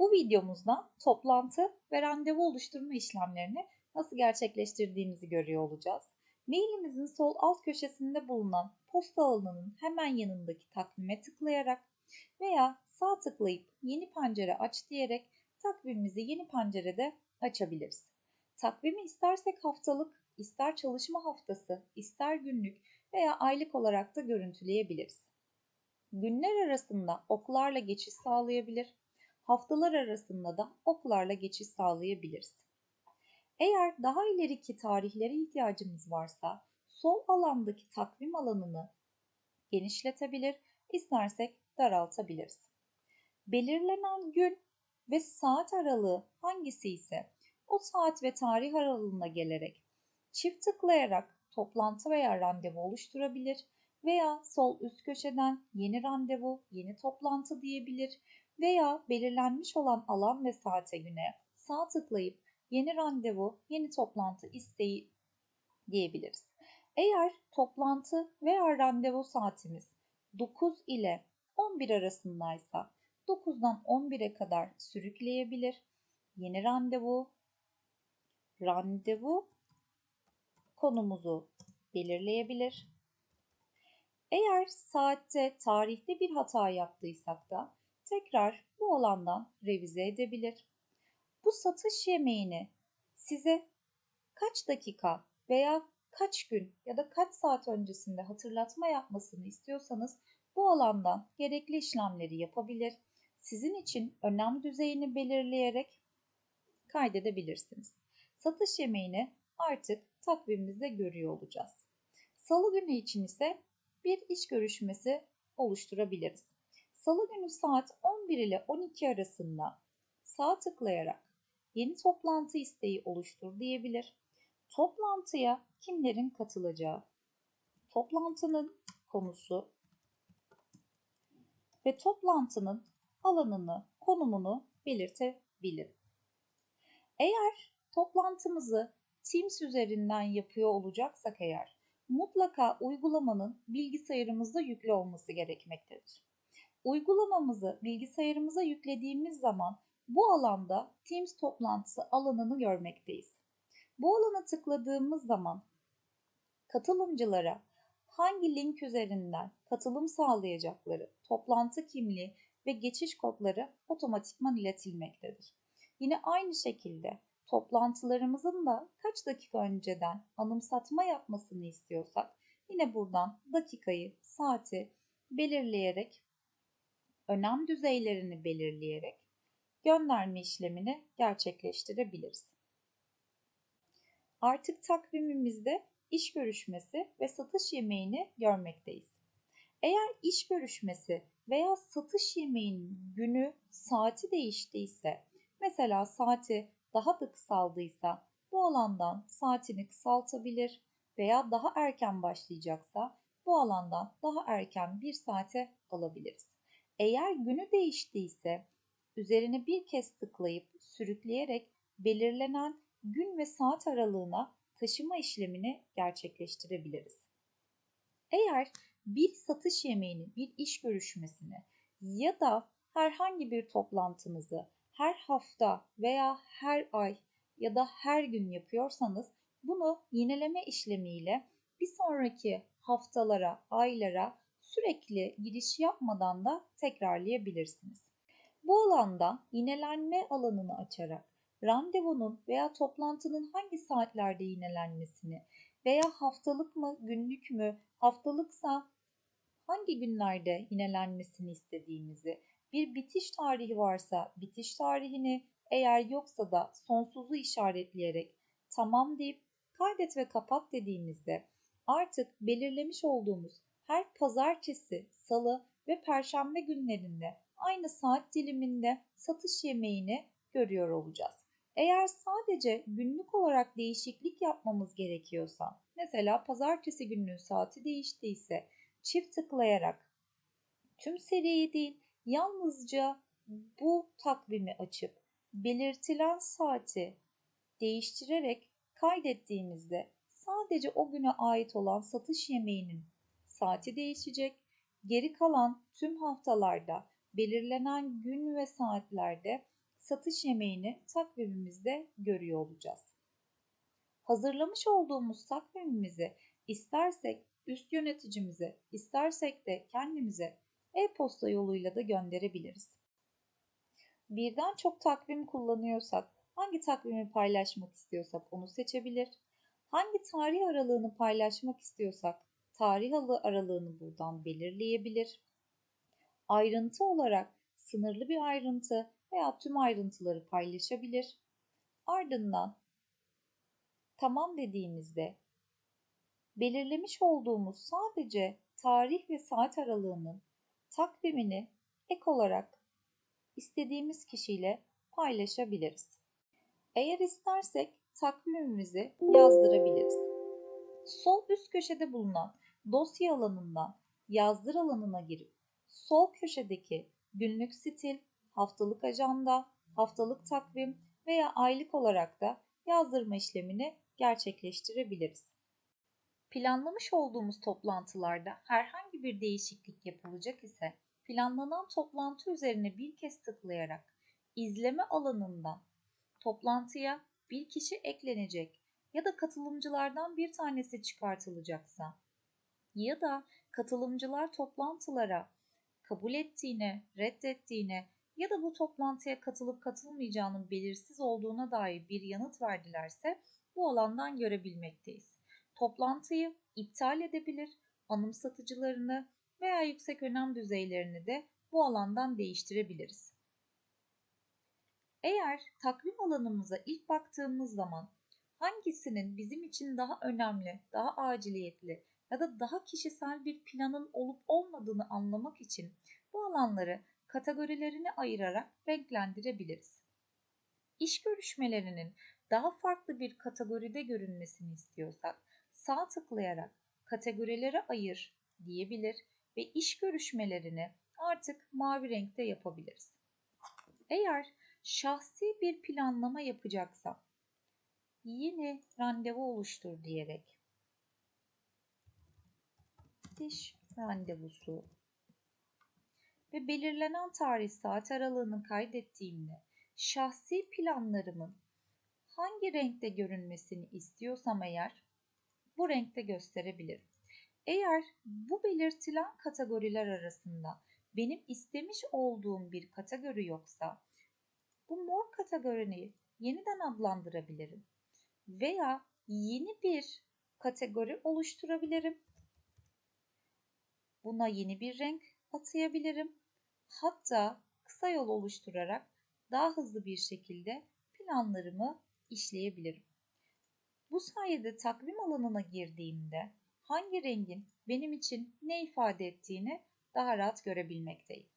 Bu videomuzda toplantı ve randevu oluşturma işlemlerini nasıl gerçekleştirdiğimizi görüyor olacağız. Mailimizin sol alt köşesinde bulunan posta alanının hemen yanındaki takvime tıklayarak veya sağ tıklayıp yeni pencere aç diyerek takvimimizi yeni pencerede açabiliriz. Takvimi istersek haftalık, ister çalışma haftası, ister günlük veya aylık olarak da görüntüleyebiliriz. Günler arasında oklarla geçiş sağlayabilir, haftalar arasında da oklarla geçiş sağlayabiliriz. Eğer daha ileriki tarihlere ihtiyacımız varsa sol alandaki takvim alanını genişletebilir, istersek daraltabiliriz. Belirlenen gün ve saat aralığı hangisi ise o saat ve tarih aralığına gelerek çift tıklayarak toplantı veya randevu oluşturabilir veya sol üst köşeden yeni randevu, yeni toplantı diyebilir veya belirlenmiş olan alan ve saate güne sağ tıklayıp yeni randevu, yeni toplantı isteği diyebiliriz. Eğer toplantı veya randevu saatimiz 9 ile 11 arasındaysa 9'dan 11'e kadar sürükleyebilir. Yeni randevu, randevu konumuzu belirleyebilir. Eğer saatte, tarihte bir hata yaptıysak da tekrar bu alandan revize edebilir. Bu satış yemeğini size kaç dakika veya kaç gün ya da kaç saat öncesinde hatırlatma yapmasını istiyorsanız bu alandan gerekli işlemleri yapabilir. Sizin için önem düzeyini belirleyerek kaydedebilirsiniz. Satış yemeğini artık takvimimizde görüyor olacağız. Salı günü için ise bir iş görüşmesi oluşturabiliriz. Salı günü saat 11 ile 12 arasında sağ tıklayarak yeni toplantı isteği oluştur diyebilir. Toplantıya kimlerin katılacağı, toplantının konusu ve toplantının alanını, konumunu belirtebilir. Eğer toplantımızı Teams üzerinden yapıyor olacaksak eğer mutlaka uygulamanın bilgisayarımızda yüklü olması gerekmektedir. Uygulamamızı bilgisayarımıza yüklediğimiz zaman bu alanda Teams toplantısı alanını görmekteyiz. Bu alana tıkladığımız zaman katılımcılara hangi link üzerinden katılım sağlayacakları, toplantı kimliği ve geçiş kodları otomatikman iletilmektedir. Yine aynı şekilde toplantılarımızın da kaç dakika önceden anımsatma yapmasını istiyorsak yine buradan dakikayı, saati belirleyerek önem düzeylerini belirleyerek gönderme işlemini gerçekleştirebiliriz. Artık takvimimizde iş görüşmesi ve satış yemeğini görmekteyiz. Eğer iş görüşmesi veya satış yemeğinin günü, saati değiştiyse, mesela saati daha da kısaldıysa bu alandan saatini kısaltabilir veya daha erken başlayacaksa bu alandan daha erken bir saate alabiliriz. Eğer günü değiştiyse üzerine bir kez tıklayıp sürükleyerek belirlenen gün ve saat aralığına taşıma işlemini gerçekleştirebiliriz. Eğer bir satış yemeğini, bir iş görüşmesini ya da herhangi bir toplantınızı her hafta veya her ay ya da her gün yapıyorsanız bunu yineleme işlemiyle bir sonraki haftalara, aylara sürekli giriş yapmadan da tekrarlayabilirsiniz. Bu alanda yinelenme alanını açarak randevunun veya toplantının hangi saatlerde yinelenmesini veya haftalık mı, günlük mü, haftalıksa hangi günlerde yinelenmesini istediğimizi, bir bitiş tarihi varsa bitiş tarihini, eğer yoksa da sonsuzu işaretleyerek tamam deyip kaydet ve kapat dediğimizde artık belirlemiş olduğumuz her pazartesi, salı ve perşembe günlerinde aynı saat diliminde satış yemeğini görüyor olacağız. Eğer sadece günlük olarak değişiklik yapmamız gerekiyorsa, mesela pazartesi gününün saati değiştiyse çift tıklayarak tüm seriyi değil yalnızca bu takvimi açıp belirtilen saati değiştirerek kaydettiğimizde sadece o güne ait olan satış yemeğinin saati değişecek. Geri kalan tüm haftalarda belirlenen gün ve saatlerde satış yemeğini takvimimizde görüyor olacağız. Hazırlamış olduğumuz takvimimizi istersek üst yöneticimize, istersek de kendimize e-posta yoluyla da gönderebiliriz. Birden çok takvim kullanıyorsak, hangi takvimi paylaşmak istiyorsak onu seçebilir. Hangi tarih aralığını paylaşmak istiyorsak, tarih aralığını buradan belirleyebilir. Ayrıntı olarak sınırlı bir ayrıntı veya tüm ayrıntıları paylaşabilir. Ardından tamam dediğimizde belirlemiş olduğumuz sadece tarih ve saat aralığının takvimini ek olarak istediğimiz kişiyle paylaşabiliriz. Eğer istersek takvimimizi yazdırabiliriz. Sol üst köşede bulunan dosya alanından yazdır alanına girip sol köşedeki günlük stil, haftalık ajanda, haftalık takvim veya aylık olarak da yazdırma işlemini gerçekleştirebiliriz. Planlamış olduğumuz toplantılarda herhangi bir değişiklik yapılacak ise planlanan toplantı üzerine bir kez tıklayarak izleme alanından toplantıya bir kişi eklenecek ya da katılımcılardan bir tanesi çıkartılacaksa ya da katılımcılar toplantılara kabul ettiğine, reddettiğine ya da bu toplantıya katılıp katılmayacağının belirsiz olduğuna dair bir yanıt verdilerse bu alandan görebilmekteyiz. Toplantıyı iptal edebilir, anımsatıcılarını veya yüksek önem düzeylerini de bu alandan değiştirebiliriz. Eğer takvim alanımıza ilk baktığımız zaman hangisinin bizim için daha önemli, daha aciliyetli ya da daha kişisel bir planın olup olmadığını anlamak için bu alanları kategorilerine ayırarak renklendirebiliriz. İş görüşmelerinin daha farklı bir kategoride görünmesini istiyorsak sağ tıklayarak kategorilere ayır diyebilir ve iş görüşmelerini artık mavi renkte yapabiliriz. Eğer şahsi bir planlama yapacaksam yeni randevu oluştur diyerek diş randevusu ve belirlenen tarih saat aralığını kaydettiğimde şahsi planlarımın hangi renkte görünmesini istiyorsam eğer bu renkte gösterebilirim. Eğer bu belirtilen kategoriler arasında benim istemiş olduğum bir kategori yoksa bu mor kategorini yeniden adlandırabilirim veya yeni bir kategori oluşturabilirim. Buna yeni bir renk atayabilirim. Hatta kısa yol oluşturarak daha hızlı bir şekilde planlarımı işleyebilirim. Bu sayede takvim alanına girdiğimde hangi rengin benim için ne ifade ettiğini daha rahat görebilmekteyim.